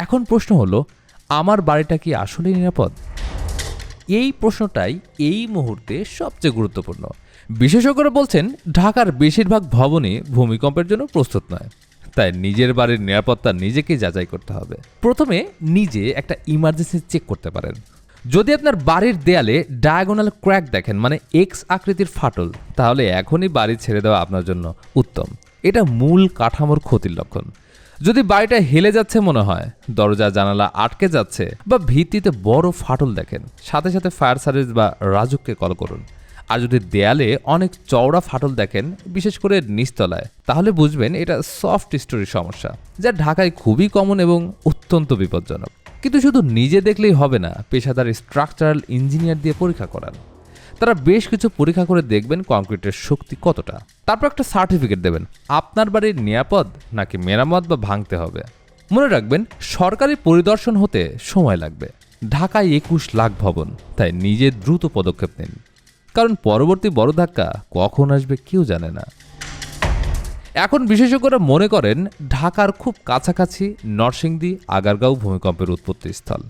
এখন প্রশ্ন হলো, আমার বাড়িটা কি আসলে নিরাপদ? এই প্রশ্নটাই এই মুহূর্তে সবচেয়ে গুরুত্বপূর্ণ। বিশেষজ্ঞরা বলছেন, ঢাকার বেশিরভাগ ভবনই ভূমিকম্পের জন্য প্রস্তুত নয়। তাই নিজের বাড়ির নিরাপত্তা নিজেকেই যাচাই করতে হবে। প্রথমে নিজে একটা ইমার্জেন্সি চেক করতে পারেন। যদি আপনার বাড়ির দেয়ালে ডায়াগোনাল ক্র্যাক দেখেন মানে এক্স আকৃতির ফাটল, তাহলে এখনই বাড়ি ছেড়ে দেওয়া আপনার জন্য উত্তম। এটা মূল কাঠামোর ক্ষতির লক্ষণ। যদি বাড়িটা হেলে যাচ্ছে মনে হয়, দরজা জানালা আটকে যাচ্ছে বা ভিত্তিতে বড় ফাটল দেখেন, সাথে সাথে ফায়ার সার্ভিস বা রাজুককে কল করুন। আর যদি দেয়ালে অনেক চওড়া ফাটল দেখেন, বিশেষ করে নিচতলায়, তাহলে বুঝবেন এটা সফট স্টোরির সমস্যা, যা ঢাকায় খুবই কমন এবং অত্যন্ত বিপজ্জনক। কিন্তু শুধু নিজে দেখলেই হবে না, পেশাদার স্ট্রাকচারাল ইঞ্জিনিয়ার দিয়ে পরীক্ষা করান। তারা বেশ কিছু পরীক্ষা করে দেখবেন কংক্রিটের শক্তি কতটা। তারপর একটা সার্টিফিকেট দেবেন, আপনার বাড়ির নিরাপদ নাকি মেরামত বা ভাঙতে হবে। মনে রাখবেন, সরকারি পরিদর্শন হতে সময় লাগবে। ঢাকায় একুশ লাখ ভবন, তাই নিজে দ্রুত পদক্ষেপ নিন। কারণ পরবর্তী বড় ধাক্কা কখন আসবে কেউ জানে না। এখন বিশেষজ্ঞরা মনে করেন, ঢাকার খুব কাছাকাছি নরসিংদী আগারগাঁও ভূমিকম্পের উৎপত্তি স্থল